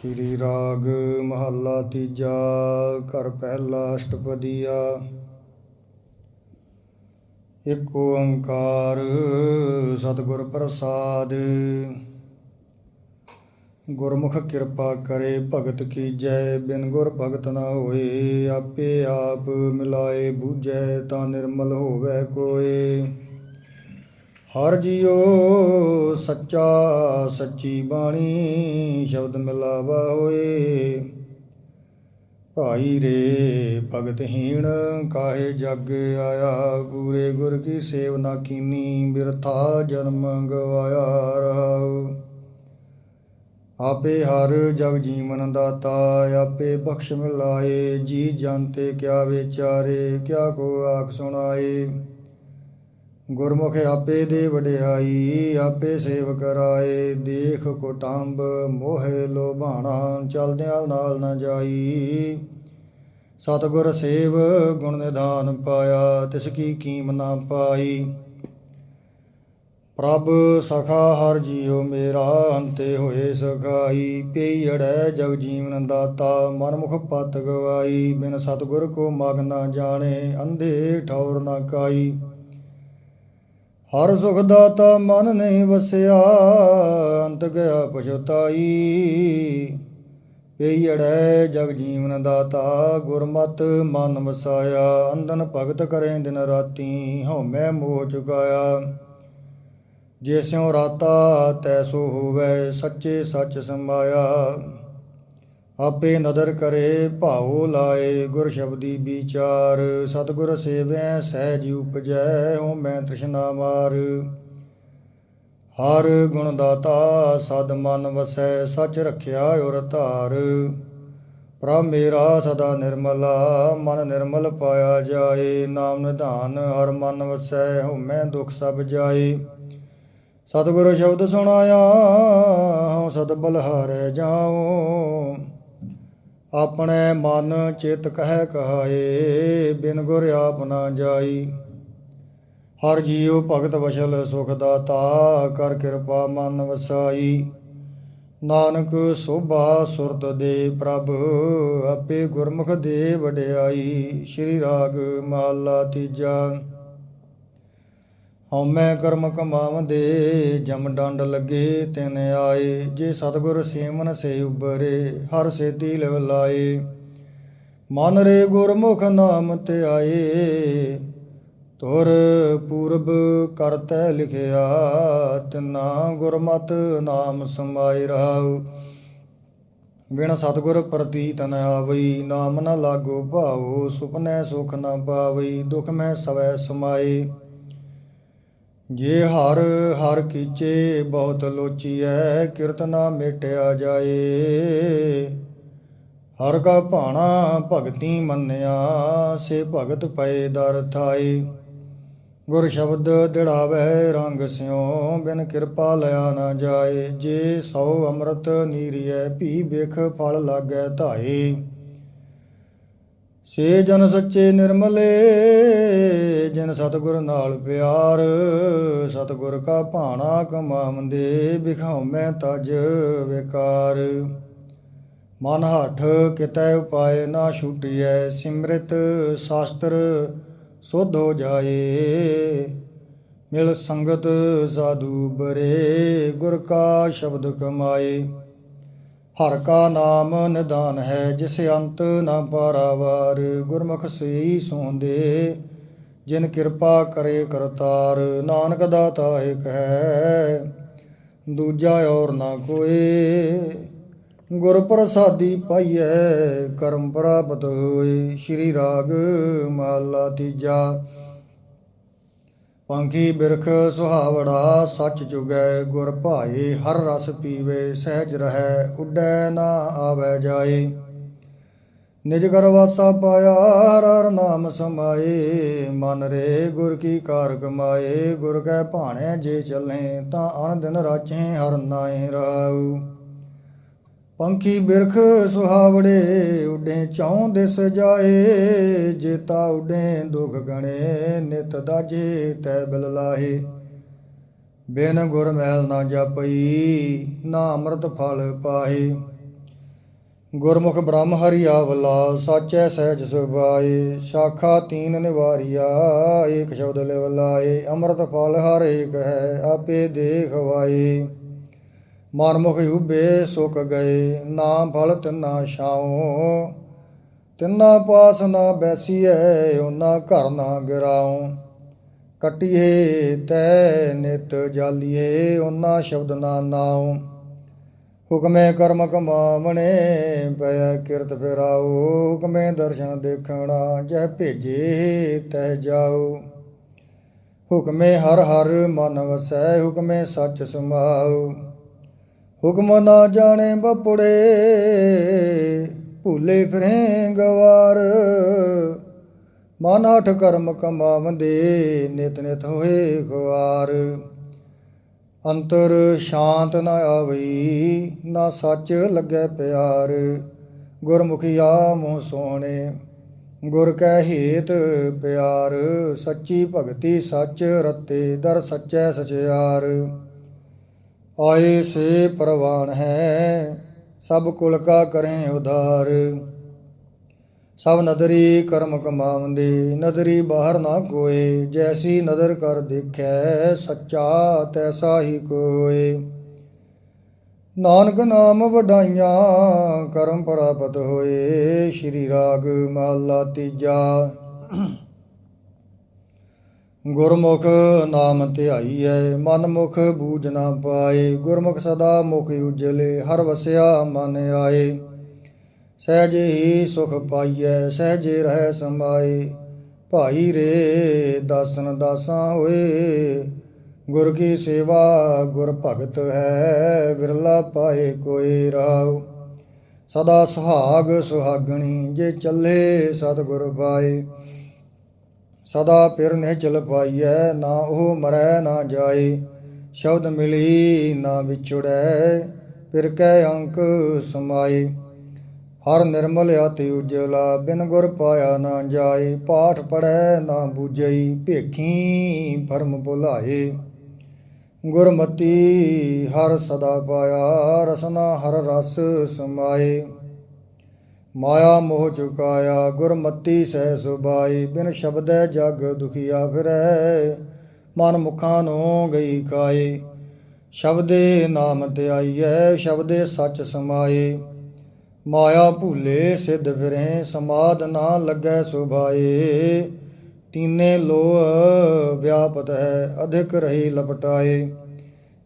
ਸ਼੍ਰੀ ਰਾਗ ਮਹੱਲਾ ਤੀਜਾ, ਘਰ ਪਹਿਲਾ ਅਸ਼ਟਪਦੀਆ। ਇੱਕ ਓੰਕਾਰ ਸਤਿਗੁਰ ਪ੍ਰਸਾਦ। ਗੁਰਮੁਖ ਕਿਰਪਾ ਕਰੇ ਭਗਤ ਕੀ ਜੈ ਬਿਨ ਗੁਰ ਭਗਤ ਨਾ ਹੋਏ, ਆਪੇ ਆਪ ਮਿਲਾਏ ਬੂਝੈ, ਤਾਂ ਨਿਰਮਲ ਹੋਵੇ ਕੋਏ। ਹਰ ਜੀਓ ਸੱਚਾ ਸੱਚੀ ਬਾਣੀ ਸ਼ਬਦ ਮਿਲਾਵਾ ਹੋਏ। ਭਾਈ ਰੇ ਭਗਤਹੀਣ ਕਾਹੇ ਜਗ ਆਇਆ? ਗੁਰੇ ਗੁਰ ਕੀ ਸੇਵ ਨਾ ਕੀਨੀ, ਬਿਰਥਾ ਜਨਮ ਗਵਾਇਆ ਰਹਾਉ। ਆਪੇ ਹਰ ਜਗ ਜੀਵਨ ਦਾਤਾ, ਆਪੇ ਬਖਸ਼ ਮਿਲਾਏ। ਜੀ ਜਨਤੇ ਕਿਆ ਵਿਚਾਰੇ, ਕਿਆ ਕੋ ਆਖ ਸੁਣਾਏ। ਗੁਰਮੁਖ ਆਪੇ ਦੇ ਵਡਿਆਈ, ਆਪੇ ਸੇਵ ਕਰਾਏ ਦੇਖ ਕੁਟੰਬ ਮੋਹਿ ਲੋਭਾਣਾ, ਚਲਦਿਆਂ ਨਾਲ ਨਾ ਜਾਈ। ਸਤਿਗੁਰ ਸੇਵ ਗੁਣ ਨਿਧਾਨ ਪਾਇਆ, ਤਿਸ ਕੀ ਕੀਮ ਨਾ ਪਾਈ। ਪ੍ਰਭ ਸਖਾ ਹਰ ਜੀਉ ਮੇਰਾ, ਅੰਤੇ ਹੋਏ ਸਖਾਈ। ਪਈ ਅੜੈ ਜਗ ਜੀਵਨ ਦਾਤਾ, ਮਨਮੁਖ ਪਤ ਗਵਾਈ। ਬਿਨ ਸਤਿਗੁਰ ਕੋ ਮਗ ਨਾ ਜਾਣੇ, ਅੰਧੇ ਠੌਰ ਨਾ ਕਾਈ। ਹਰ ਸੁਖ ਦਾਤਾ ਮਨ ਨਹੀਂ ਵਸਿਆ, ਅੰਤ ਗਿਆ ਪਛਤਾਈ। ਪਈ ਅੜੈ ਜਗ ਜੀਵਨ ਦਾਤਾ, ਗੁਰਮਤ ਮਨ ਵਸਾਇਆ ਅੰਦਨ ਭਗਤ ਕਰੇ ਦਿਨ ਰਾਤੀ ਹਉਮੈ ਮੋਹ ਚੁਕਾਇਆ। ਜੇ ਸਿਉ ਰਾਤਾ ਤੈਸੋ ਹੋਵੇ, ਸੱਚੇ ਸੱਚ ਸਮਾਇਆ ਆਪੇ ਨਦਰ ਕਰੇ, ਭਾਉ ਲਾਏ ਗੁਰ ਸ਼ਬਦੀ ਵਿਚਾਰ। ਸਤਿਗੁਰ ਸੇਵੈ, ਸਹਿਜ ਉਪਜੈ, ਹਉ ਮੈਂ ਤ੍ਰਿਸ਼ਨਾ ਮਾਰ। ਹਰ ਗੁਣ ਦਾਤਾ ਸਦ ਮਨ ਵਸੈ, ਸੱਚ ਰਖਿਆ ਔਰ ਧਾਰ। ਪ੍ਰਭ ਮੇਰਾ ਸਦਾ ਨਿਰਮਲਾ, ਮਨ ਨਿਰਮਲ ਪਾਇਆ ਜਾਏ। ਨਾਮ ਨਿਧਾਨ ਹਰ ਮਨ ਵਸੈ, ਹਉ ਮੈਂ ਦੁਖ ਸਭ ਜਾਏ। ਸਤਿਗੁਰ ਸ਼ਬਦ ਸੁਣਾਇਆ, ਹਉ ਸਦ ਬਲਹਾਰੈ ਜਾਉ। ਆਪਣੇ ਮਨ ਚਿਤ ਕਹਿ ਕਹਾਏ, ਬਿਨ ਗੁਰ ਆਪ ਨਾ ਜਾਈ। ਹਰ ਜੀਉ ਭਗਤ ਵਸ਼ਲ ਸੁਖ ਦਾਤਾ, ਕਰ ਕਿਰਪਾ ਮਨ ਵਸਾਈ। ਨਾਨਕ ਸੋਭਾ ਸੁਰਤ ਦੇ ਪ੍ਰਭ, ਆਪੇ ਗੁਰਮੁਖ ਦੇ ਵਡਿਆਈ। ਸ਼੍ਰੀ ਰਾਗ ਮਹਲਾ ਤੀਜਾ। ਹਉਮੈ ਕਰਮ ਕਮਾਵੰਦੇ ਜਮ ਡੰਡ ਲੱਗੇ ਤਿਨ ਆਏ। ਜੇ ਸਤਿਗੁਰ ਸੇਵਨ ਸੇ ਉਬਰੇ ਹਰ ਸੇਤੀ ਲਿਵ ਲਾਏ। ਮਨ ਰੇ ਗੁਰਮੁਖ ਨਾਮ ਤੇ ਆਏ ਤੁਰ ਪੂਰਬ ਕਰਤੈ ਲਿਖਿਆ, ਤਿਨਾ ਗੁਰਮਤ ਨਾਮ ਸਮਾਈ ਰਹਾਉ। ਬਿਨ ਸਤਿਗੁਰ ਪ੍ਰਤੀਤ ਨ ਆਵਈ, ਨਾਮ ਨ ਲਾਗੋ ਭਾਉ, ਸੁਪਨੇ ਸੁਖ ਨ ਪਾਵਈ, ਦੁਖ ਮੈਂ ਸਵੈ ਸਮਾਏ। ਜੇ ਹਰ ਹਰ ਕੀਚੇ ਬਹੁਤ ਲੋਚੀਐ ਕੀਰਤਨਾ ਮੇਟਿਆ ਜਾਏ। ਹਰ ਕਾ ਭਾਣਾ ਭਗਤੀ ਮੰਨਿਆ, ਸੇ ਭਗਤ ਪਏ ਦਰ ਥਾਏ। ਗੁਰ ਸ਼ਬਦ ਦਿੜਾਵੇ, ਰੰਗ ਸਿਉ, ਬਿਨ ਕਿਰਪਾ ਲਿਆ ਨਾ ਜਾਏ। ਜੇ ਸੌ ਅੰਮ੍ਰਿਤ ਨੀਰੀਐ, ਭੀ ਬਿਖ ਫਲ ਲਾਗੈ ਧਾਏ। ਸੇ ਜਨ ਸੱਚੇ ਨਿਰਮਲੇ, ਜਿਨ ਸਤਗੁਰ ਨਾਲ ਪਿਆਰ, ਸਤਗੁਰ ਕਾ ਭਾਣਾ ਕਮਾਵੰਦੇ ਬਿਖਾਉਮੈ ਤਜ ਵਿਕਾਰ। ਮਨ ਹੱਠ ਕਿਤੈ ਉਪਾਏ ਨਾ ਛੁਟਿਐ, ਸਿਮਰਿਤ ਸ਼ਾਸਤਰ ਸੁਧ ਹੋ ਜਾਏ। ਮਿਲ ਸੰਗਤ ਸਾਧੂ ਬਰੇ, ਗੁਰ ਕਾ ਸ਼ਬਦ ਕਮਾਏ। ਹਰ ਕਾ ਨਾਮ ਨਿਦਾਨ ਹੈ, ਜਿਸ ਅੰਤ ਨਾ ਪਾਰਾਵਾਰ, ਗੁਰਮੁਖ ਸਈ ਸੋਂਦੇ। ਜਿਨ ਕਿਰਪਾ ਕਰੇ ਕਰਤਾਰ, ਨਾਨਕ ਦਾਤਾ ਇਕ ਹੈ, ਦੂਜਾ ਔਰ ਨਾ ਕੋਏ ਗੁਰ ਪ੍ਰਸਾਦੀ ਪਾਈਐ, ਕਰਮ ਪ੍ਰਾਪਤ ਹੋਏ, ਸ਼੍ਰੀ ਰਾਗ ਮਾਲਾ ਤੀਜਾ। ਪੰਖੀ ਬਿਰਖ ਸੁਹਾਵੜਾ ਸੱਚ ਜੁਗੈ ਗੁਰ ਭਾਏ, ਹਰ ਰਸ ਪੀਵੇ, ਸਹਿਜ ਰਹੈ, ਉੱਡੈ ਨਾ ਆਵੈ ਜਾਏ। ਨਿਜ ਘਰ ਵਾਸਾ ਪਾਇਆ, ਹਰ ਹਰ ਨਾਮ ਸਮਾਏ। ਮਨ ਰੇ ਗੁਰ ਕੀ ਕਾਰ ਕਮਾਏ, ਗੁਰ ਕੈ ਭਾਣੇ ਜੇ ਚੱਲੇ, ਤਾਂ ਅਨ ਦਿਨ ਰਾਚੇ ਹਰ ਨਾਏ ਰਾਉ। ਪੰਖੀ ਬਿਰਖ ਸੁਹਾਵੜੇ, ਉਡੇ ਚੌਂ ਦਿਸ ਜਾਏ। ਜੇਤਾ ਉਡੇ ਦੁਖ ਗਣੇ, ਨਿਤ ਦਾਜੇ ਤੈ ਬਿਲ ਲਾਹੇ। ਬਿਨ ਗੁਰ ਮਹਿਲ ਨਾ ਜਪਈ, ਨਾ ਅੰਮ੍ਰਿਤ ਫਲ ਪਾਹੇ। ਗੁਰਮੁਖ ਬ੍ਰਹਮ ਹਰਿ ਆਵਲਾ, ਸਾਚੈ ਸਹਿਜ ਸੁਭਾਏ। ਸ਼ਾਖਾ ਤੀਨ ਨਿਵਾਰੀਆ, ਏਕ ਸ਼ਬਦ ਲਿਵ ਲਾਏ ਅੰਮ੍ਰਿਤ ਫਲ ਹਰ ਏਕ ਹੈ, ਆਪੇ ਦੇਖਵਾਏ ਮਨਮੁਖ ਉਬੇ ਸੁਖ ਗਏ ਨਾਮ ਫਲ ਤਿੰਨਾ ਛਾਉ। ਤਿੰਨਾ ਪਾਸ ਨਾ ਬੈਸੀਐ ਉਹਨਾਂ ਘਰ ਨਾ ਗਿਰਾਉ। ਕਟਿਏ ਤੈ ਨਿਤ ਜਾਲੀਏ ਉਹਨਾਂ ਸ਼ਬਦ ਨਾ ਨਾਉ। ਹੁਕਮੇ ਕਰਮ ਕਮਾਵਣੇ ਪਿਆ ਕਿਰਤ ਫਿਰਾਓ ਹੁਕਮੇ ਦਰਸ਼ਨ ਦੇਖਣਾ, ਜਹ ਭੇਜੇ ਤੈ ਜਾਓ ਹੁਕਮੇ ਹਰ ਹਰ ਮਨ ਵਸੈ, ਹੁਕਮੇ ਸੱਚ ਸਮਾਉ। ਹੁਕਮ ਨਾ ਜਾਣੇ ਬਪੜੇ, ਭੁੱਲੇ ਫਿਰੇ ਗਵਾਰ ਮਨ ਅਠ ਕਰਮ ਕਮਾਵੰਦੇ, ਨਿਤ ਨਿਤ ਹੋਏ ਖੁਆਰ। ਅੰਤਰ ਸ਼ਾਂਤ ਨ ਆਵਈ, ਨਾ ਸੱਚ ਲੱਗੈ ਪਿਆਰ। ਗੁਰਮੁਖੀਆ ਮੋਹ ਸੋਹਣੇ, ਗੁਰ ਕੈ ਹੇਤ ਪਿਆਰ। ਸੱਚੀ ਭਗਤੀ ਸੱਚ ਰਤੇ, ਦਰ ਸੱਚੈ ਸਚਿਆਰ। ਆਏ ਸੇ ਪ੍ਰਵਾਨ ਹੈ, ਸਭ ਕੁਲ ਕਾ ਕਰੇ ਉਧਾਰ। ਸਭ ਨਦਰੀ ਕਰਮ ਕਮਾਵੰਦੇ ਨਦਰੀ ਬਾਹਰ ਨਾ ਕੋਏ, ਜੈਸੀ ਨਦਰ ਕਰ ਦੇਖੈ, ਸੱਚਾ ਤੈਸਾ ਹੀ ਕੋਏ। ਨਾਨਕ ਨਾਮ ਵਡਾਈਆਂ, ਕਰਮ ਪ੍ਰਾਪਤ ਹੋਏ, ਸ਼੍ਰੀ ਰਾਗ ਮਾਲਾ ਤੀਜਾ। ਗੁਰਮੁਖ ਨਾਮ ਧਿਆਈਐ ਮਨ ਮੁਖ ਬੂਝ ਨਾ ਪਾਏ, ਗੁਰਮੁਖ ਸਦਾ ਮੁਖ ਉਜਲੇ, ਹਰ ਵਸਿਆ ਮਨ ਆਏ। ਸਹਿਜੇ ਹੀ ਸੁਖ ਪਾਈਐ, ਸਹਿਜੇ ਰਹਿ ਸਮਾਏ। ਭਾਈ ਰੇ, ਦਾਸਨ ਦਾਸਾਂ ਹੋਏ, ਗੁਰ ਕੀ ਸੇਵਾ ਗੁਰ ਭਗਤ ਹੈ ਵਿਰਲਾ ਪਾਏ ਕੋਈ ਰਾਵ ਸਦਾ ਸੁਹਾਗ ਸੁਹਾਗਣੀ, ਜੇ ਚੱਲੇ ਸਤਿਗੁਰ ਪਾਏ ਸਦਾ ਪਿਰ ਨਿਹਚਲ ਪਾਈਐ, ਨਾ ਉਹ ਮਰੈ, ਨਾ ਜਾਏ। ਸ਼ਬਦ ਮਿਲੀ, ਨਾ ਵਿਛੜੈ ਪਿਰ ਕੈ ਅੰਕ ਸਮਾਏ। ਹਰ ਨਿਰਮਲ ਅਤਿ ਉਜਲਾ, ਬਿਨ ਗੁਰ ਪਾਇਆ ਨਾ ਜਾਏ। ਪਾਠ ਪੜੈ, ਨਾ ਬੂਝਈ ਭੇਖੀ ਭਰਮ ਭੁਲਾਏ। ਗੁਰਮਤੀ ਹਰ ਸਦਾ ਪਾਇਆ, ਰਸਨਾ ਹਰ ਰਸ ਸਮਾਏ। ਮਾਇਆ ਮੋਹ ਚੁਕਾਇਆ, ਗੁਰਮਤੀ ਸਹਿ ਸੁਭਾਈ, ਬਿਨ ਸ਼ਬਦੈ ਜਗ ਦੁਖੀਆ ਫਿਰੈ, ਮਨ ਮੁਖਾਂ ਨੂੰ ਗਈ ਕਾਏ ਸ਼ਬਦੇ ਨਾਮ ਧਿਆਈਐ ਸ਼ਬਦੇ ਸੱਚ ਸਮਾਏ। ਮਾਇਆ ਭੂਲੇ ਸਿੱਧ ਫਿਰੇ, ਸਮਾਦ ਨਾ ਲੱਗੈ ਸੁਭਾਏ। ਤੀਨੇ ਲੋਹ ਵਿਆਪਤ ਹੈ, ਅਧਿਕ ਰਹੀ ਲਪਟਾਏ।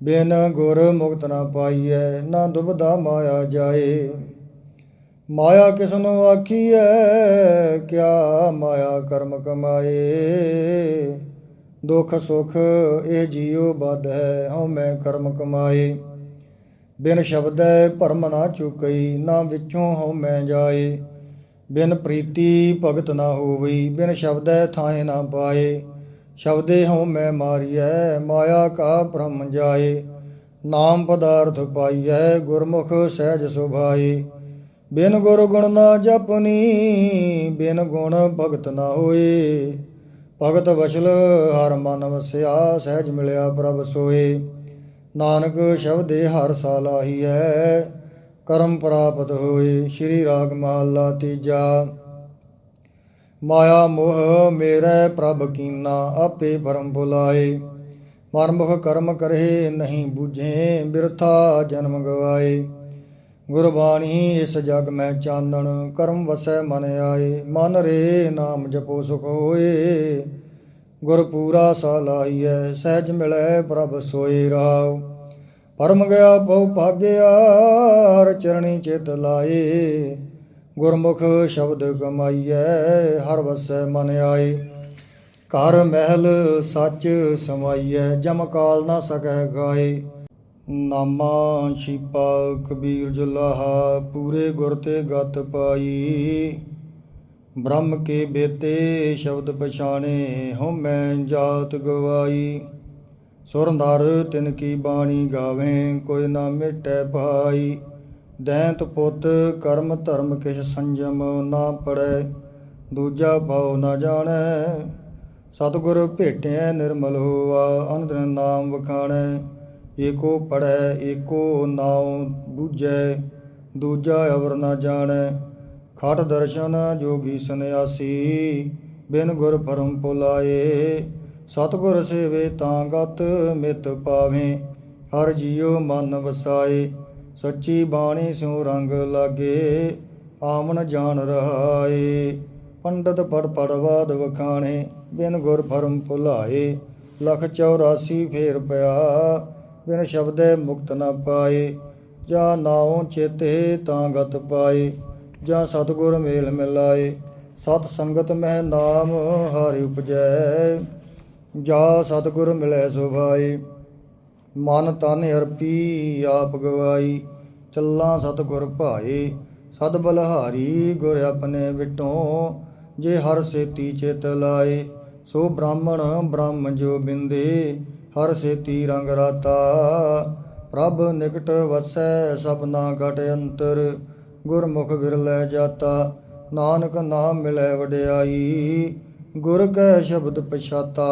ਬਿਨ ਗੁਰ ਮੁਕਤ ਨਾ ਪਾਈਐ, ਨਾ ਦੁਬਦਾ ਮਾਇਆ ਜਾਏ। ਮਾਇਆ ਕਿਸ ਨੂੰ ਆਖੀਐ, ਕਿਆ ਮਾਇਆ ਕਰਮ ਕਮਾਏ? ਦੁਖ ਸੁਖ ਇਹ ਜੀਉ ਬਦ ਹੈ, ਹਉ ਮੈਂ ਕਰਮ ਕਮਾਏ। ਬਿਨ ਸ਼ਬਦੈ ਭਰਮ ਨਾ ਚੁਕਈ, ਨਾ ਵਿੱਚੋਂ ਹਉ ਮੈਂ ਜਾਏ। ਬਿਨ ਪ੍ਰੀਤੀ ਭਗਤ ਨਾ ਹੋਵਈ, ਬਿਨ ਸ਼ਬਦੈ ਥਾਏ ਨਾ ਪਾਏ। ਸ਼ਬਦੇ ਹਉ ਮੈਂ ਮਾਰੀਐ, ਮਾਇਆ ਕਾ ਭ੍ਰਮ ਜਾਏ। ਨਾਮ ਪਦਾਰਥ ਪਾਈਐ, ਗੁਰਮੁਖ ਸਹਿਜ ਸੁਭਾਈ ਬਿਨ ਗੁਰ ਗੁਣ ਨਾ ਜਪਨੀ, ਬਿਨ ਗੁਣ ਭਗਤ ਨਾ ਹੋਏ। ਭਗਤ ਵਸ਼ਲ, ਹਰ ਮਨ ਵਸਿਆ, ਸਹਿਜ ਮਿਲਿਆ ਪ੍ਰਭ ਸੋਏ। ਨਾਨਕ ਸ਼ਬਦੇ ਹਰ ਸਾਲਾਹੀ ਹੈ ਕਰਮ ਪ੍ਰਾਪਤ ਹੋਏ, ਸ਼੍ਰੀ ਰਾਗ ਮਹਲਾ ਤੀਜਾ। ਮਾਇਆ ਮੋਹ ਮੇਰੇ ਪ੍ਰਭ ਕੀਨਾ, ਆਪੇ ਭਰਮ ਭੁਲਾਏ ਮਨਮੁਖ ਕਰਮ ਕਰੇ ਨਹੀਂ ਬੁਝੇ, ਬਿਰਥਾ ਜਨਮ ਗਵਾਏ। ਗੁਰਬਾਣੀ ਇਸ ਜਗ ਮੈਂ ਚਾਨਣ, ਕਰਮ ਵਸੈ ਮਨ ਆਏ, ਮਨ ਰੇ ਨਾਮ ਜਪੋ ਸੁਖ ਹੋਏ। ਗੁਰ ਪੂਰਾ ਸਲਾਈਐ ਸਹਿਜ ਮਿਲੈ ਪ੍ਰਭ ਸੋਈ ਰਾਵ ਪਰਮ ਗਿਆ ਬਹੁ ਭਾਗਿਆ, ਹਰ ਚਰਣੀ ਚਿਤ ਲਾਏ। ਗੁਰਮੁਖ ਸ਼ਬਦ ਕਮਾਈਐ, ਹਰ ਵਸੈ ਮਨ ਆਏ। ਘਰ ਮਹਿਲ ਸੱਚ ਸਮਾਈਐ, ਜਮ ਕਾਲ ਨਾ ਸਕੈ ਗਾਏ। ਨਾਮਾ ਛੀਪਾ ਕਬੀਰ ਜੁਲਾਹਾ, ਪੂਰੇ ਗੁਰ ਤੇ ਗਤ ਪਾਈ। ਬ੍ਰਹਮ ਕੇ ਬੇਤੇ ਸ਼ਬਦ ਪਛਾਣੇ, ਹਉ ਮੈਂ ਜਾਤ ਗਵਾਈ। ਸੁਰ ਨਰ ਤਿਨ ਕੀ ਬਾਣੀ ਗਾਵੇਂ, ਕੋਈ ਨਾ ਮਿਟੈ ਭਾਈ। ਦੈਂਤ ਪੁੱਤ ਕਰਮ ਧਰਮ ਕਿਛ ਸੰਜਮ ਨਾ ਪੜੈ, ਦੂਜਾ ਭਾਉ ਨਾ ਜਾਣੈ। ਸਤਿਗੁਰ ਭੇਟਿਆ ਨਿਰਮਲ ਹੋਵਾ ਅਨੰਦ ਨਾਮ ਵਖਾਣੈ। ਏਕੋ ਪੜੈ ਏਕੋ ਨਾਉ ਬੂਝੈ, ਦੂਜਾ ਅਵਰ ਨ ਜਾਣੈ। ਖਟ ਦਰਸ਼ਨ ਜੋਗੀ ਸੰਿਆਸੀ ਬਿਨ ਗੁਰ ਪਰਮ ਪੁਲਾਏ ਸਤਿਗੁਰ ਸੇਵੇ ਤਾਂ ਗਤ ਮਿਤ ਪਾਵੇਂ, ਹਰ ਜੀਉ ਮਨ ਵਸਾਏ। ਸੱਚੀ ਬਾਣੀ ਸੋ ਰੰਗ ਲਾਗੇ ਆਮਨ ਜਾਣ ਰਹਾਏ। ਪੰਡਤ ਪੜ ਪੜ ਬਾਦ ਵਖਾਣੇ, ਬਿਨ ਗੁਰ ਫਰਮ ਭੁਲਾਏ। ਲਖ 84 ਫੇਰ ਪਿਆ ਬਿਨ ਸ਼ਬਦੇ ਮੁਕਤ ਨ ਪਾਏ, ਜਾ ਨਾਉ ਚੇਤੇ ਤਾਂ ਗਤ ਪਾਏ, ਜਾਂ ਸਤਿਗੁਰ ਮੇਲ ਮਿਲਾਏ, ਸਤ ਸੰਗਤ ਮਹਿ ਨਾਮ ਹਰਿ ਉਪਜੈ, ਜਾਂ ਸਤਿਗੁਰ ਮਿਲੈ ਸੁਭਾਈ ਮਨ ਤਨ ਅਰਪੀ ਆਪ ਗਵਾਈ, ਚੱਲਾਂ ਸਤਿਗੁਰ ਭਾਏ, ਸਦ ਬਲਹਾਰੀ ਗੁਰ ਆਪਣੇ ਵਿਟੋਂ, ਜੇ ਹਰ ਸੇਤੀ ਚੇਤ ਲਾਏ, ਸੋ ਬ੍ਰਾਹਮਣ ਬ੍ਰਹਮ ਜੋ ਬਿੰਦੇ ਹਰ ਸੇਤੀ ਰੰਗ ਰਾਤਾ, ਪ੍ਰਭ ਨਿਕਟ ਵਸੈ ਸਭਨਾ ਘਟ ਅੰਤਰ, ਗੁਰਮੁਖ ਵਿਰਲੇ ਜਾਤਾ, ਨਾਨਕ ਨਾਮ ਮਿਲੈ ਵਡਿਆਈ, ਗੁਰ ਕੈ ਸ਼ਬਦ ਪਛਾਤਾ।